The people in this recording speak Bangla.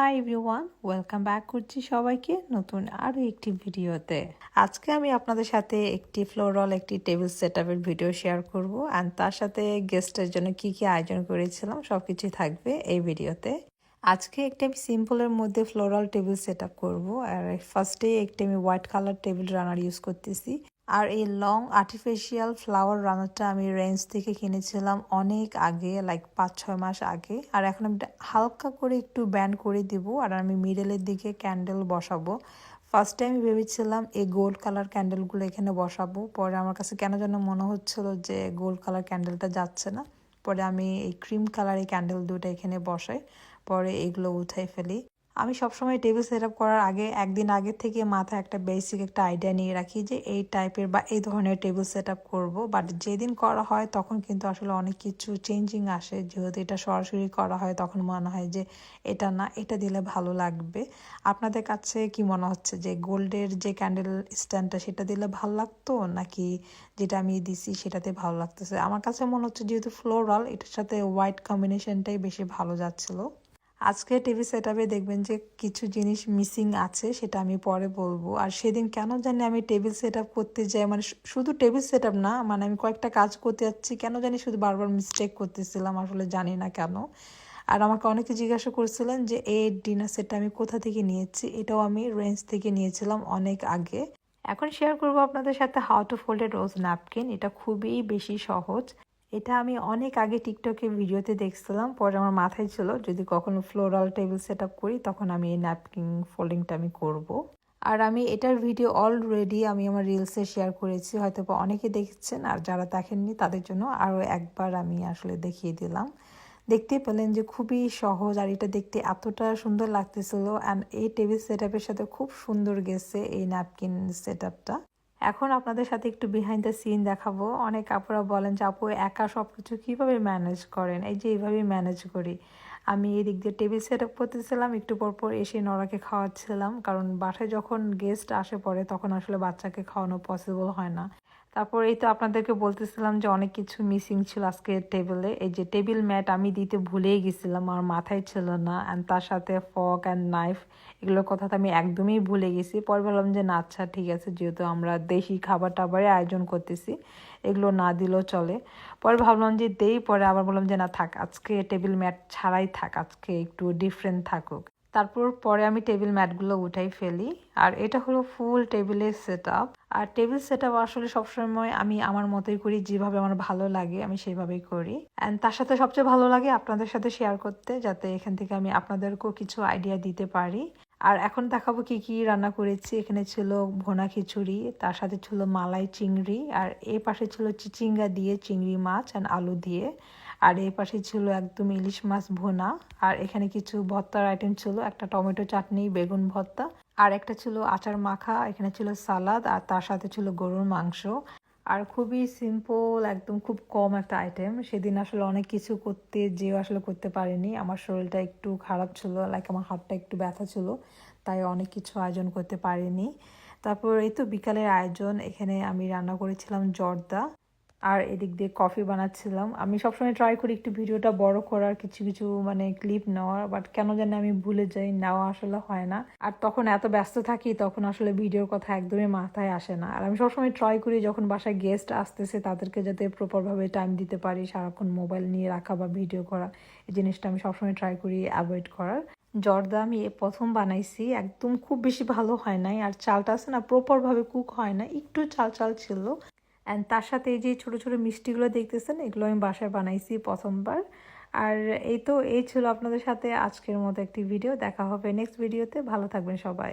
হাই এভরিওয়ান ওয়েলকাম ব্যাক করছি সবাইকে নতুন আরও একটি ভিডিওতে। আজকে আমি আপনাদের সাথে একটি ফ্লোরাল একটি টেবিল সেট ভিডিও শেয়ার করব অ্যান্ড তার সাথে গেস্টের জন্য কি কি আয়োজন করেছিলাম সব কিছুই থাকবে এই ভিডিওতে। আজকে একটি আমি সিম্পলের মধ্যে ফ্লোরাল টেবিল সেট আপ করব, আর ফার্স্টে একটি আমি white colour table runner use করতেছি। আর এই লং আর্টিফিশিয়াল ফ্লাওয়ার রানারটা আমি রেঞ্জ থেকে কিনেছিলাম অনেক আগে লাইক পাঁচ ছয় মাস আগে। আর এখন আমি হালকা করে একটু ব্যান্ড করে দিব আর আমি মিডলের দিকে ক্যান্ডেল বসাবো। ফার্স্টে আমি ভেবেছিলাম এই গোল্ড কালার ক্যান্ডেলগুলো এখানে বসাবো। পরে আমার কাছে কেন যেন মনে হচ্ছিল যে গোল্ড কালার ক্যান্ডেলটা যাচ্ছে না। পরে আমি এই ক্রিম কালারের ক্যান্ডেল দুটো এখানে বসাই। পরে এগুলো উঠাই ফেলি। আমি সবসময় টেবিল সেট আপ করার আগে, একদিন আগে থেকে মাথায় একটা বেসিক একটা আইডিয়া নিয়ে রাখি যে এই টাইপের বা এই ধরনের টেবিল সেট আপ করব। বাট যেদিন করা হয় তখন কিন্তু আসলে অনেক কিছু চেঞ্জিং আসে। যেহেতু এটা সরাসরি করা হয়, তখন মনে হয় যে এটা না, এটা দিলে ভালো লাগবে। আপনাদের কাছে কি মনে হচ্ছে যে গোল্ডের যে ক্যান্ডেল স্ট্যান্ডটা সেটা দিলে ভালো লাগতো? নাকি যেটা আমি দিছি, সেটাতে ভালো লাগতেছে? আমার কাছে মনে হচ্ছে যেহেতু ফ্লোরাল এটার সাথে হোয়াইট কম্বিনেশনটাই বেশি ভালো যাচ্ছিল। আজকে টিভি সেট দেখবেন যে কিছু জিনিস মিসিং আছে, সেটা আমি পরে বলব। আর সেদিন কেন জানি আমি টেবিল সেট করতে যাই মানে শুধু টেবিল সেট না মানে আমি কয়েকটা কাজ করতে যাচ্ছি, কেন জানি শুধু বারবার মিস্টেক করতেছিলাম, আসলে জানি না কেন। আর আমাকে অনেকে জিজ্ঞাসা করছিলেন যে, এই ডিনার সেটটা আমি কোথা থেকে নিয়েছি? এটাও আমি রেঞ্জ থেকে নিয়েছিলাম অনেক আগে। এখন শেয়ার করব আপনাদের সাথে how to folded rose napkin এটা খুবই বেশি সহজ। এটা আমি অনেক আগে টিকটকে ভিডিওতে দেখছিলাম, পরে আমার মাথায় ছিল যদি কখনো ফ্লোরাল টেবিল সেট করি, তখন আমি এই ন্যাপকিন ফোল্ডিংটা আমি করব। আর আমি এটার ভিডিও অলরেডি আমি আমার রিলসে শেয়ার করেছি হয়তো বা অনেকে দেখছেন আর যারা দেখেননি, তাদের জন্য আরও একবার আমি আসলে দেখিয়ে দিলাম। দেখতে পেলেন যে খুবই সহজ আর এটা দেখতে এতটা সুন্দর লাগতেছিল। অ্যান্ড এই টেবিল সেট সাথে খুব সুন্দর গেছে এই ন্যাপকিন সেট এখন আপনাদের সাথে একটু বিহাইন্ড দ্য সিন দেখাবো। অনেক আপুরা বলেন যে, আপু, একা সব কিছু কীভাবে ম্যানেজ করেন? এই যে এইভাবেই ম্যানেজ করি। আমি এদিক দিয়ে টেবিল সেট আপ করতেছিলাম, একটু পর পর এসে নড়াকে খাওয়াচ্ছিলাম। কারণ বাসায় যখন গেস্ট আসে পরে, তখন আসলে বাচ্চাকে খাওয়ানো পসিবল হয় না। তারপর এই তো আপনাদেরকে বলতেছিলাম যে অনেক কিছু মিসিং ছিল আজকে টেবিলে এই যে টেবিল ম্যাট আমি দিতে ভুলেই গেছিলাম, আমার মাথায় ছিল না। অ্যান্ড তার সাথে ফক অ্যান্ড নাইফ এগুলোর কথা তো আমি একদমই ভুলে গেছি। পরে বললাম যে না আচ্ছা ঠিক আছে, যেহেতু আমরা দেশি খাবার টাবারে আয়োজন করতেছি, এগুলো না দিলেও চলে। পরে ভাবলাম যে দেই, পরে আবার বললাম যে না, থাক, আজকে টেবিল ম্যাট ছাড়াই থাক, আজকে একটু ডিফারেন্ট থাকুক। তারপর পরে আমি টেবিল ম্যাটগুলো উঠাই ফেলি। আর এটা হলো ফুল টেবিলের সেট আর টেবিল সেট আসলে সবসময় আমি আমার মতোই করি, যেভাবে আমার ভালো লাগে আমি সেইভাবেই করি। অ্যান্ড তার সাথে সবচেয়ে ভালো লাগে আপনাদের সাথে শেয়ার করতে, যাতে এখান থেকে আমি আপনাদেরকেও কিছু আইডিয়া দিতে পারি। আর এখন দেখাবো কি কি রান্না করেছি। এখানে ছিল ভোনা খিচুড়ি, তার সাথে ছিল মালাই চিংড়ি, আর এ পাশে ছিল চিচিঙ্গা দিয়ে চিংড়ি মাছ অ্যান্ড আলু দিয়ে। আর এই পাশে ছিল একদম ইলিশ মাছ ভোনা, আর এখানে কিছু ভর্তার আইটেম ছিল, একটা টমেটো চাটনি, বেগুন ভর্তা, আর একটা ছিল আচার মাখা, এখানে ছিল সালাদ, আর তার সাথে ছিল গরুর মাংস। আর খুবই সিম্পল একদম খুব কম একটা আইটেম সেদিন আসলে অনেক কিছু করতে যেও আসলে করতে পারিনি। আমার শরীরটা একটু খারাপ ছিল লাইক আমার হাতটা একটু ব্যথা ছিল, তাই অনেক কিছু আয়োজন করতে পারিনি। তারপর এই তো বিকালের আয়োজন, এখানে আমি রান্না করেছিলাম জর্দা। আর এদিক দিয়ে কফি বানাচ্ছিলাম। আমি সবসময় ট্রাই করি একটু ভিডিওটা বড় করার, কিছু কিছু মানে ক্লিপ নেওয়ার বাট কেন জানি আমি ভুলে যাই, নেওয়া আসলে হয় না। আর তখন এত ব্যস্ত থাকি, তখন আসলে ভিডিওর কথা একদমই মাথায় আসে না। আর আমি সবসময় ট্রাই করি যখন বাসায় গেস্ট আসতেছে, তাদেরকে যাতে প্রপারভাবে টাইম দিতে পারি, সারাক্ষণ মোবাইল নিয়ে রাখা বা ভিডিও করা। এই জিনিসটা আমি সবসময় ট্রাই করি অ্যাভয়েড করার। জর্দা আমি প্রথম বানাইছি, একদম খুব বেশি ভালো হয় নাই। আর চালটা আছে না প্রপারভাবে কুক হয় না, একটু চাল চাল ছিল। অ্যান্ড তার সাথে এই যে ছোটো ছোটো মিষ্টিগুলো দেখতেছেন, এগুলো আমি বাসায় বানাইছি প্রথমবার। আর এই তো, এই ছিল আপনাদের সাথে আজকের মতো একটি ভিডিও দেখা হবে নেক্সট ভিডিওতে ভালো থাকবেন সবাই।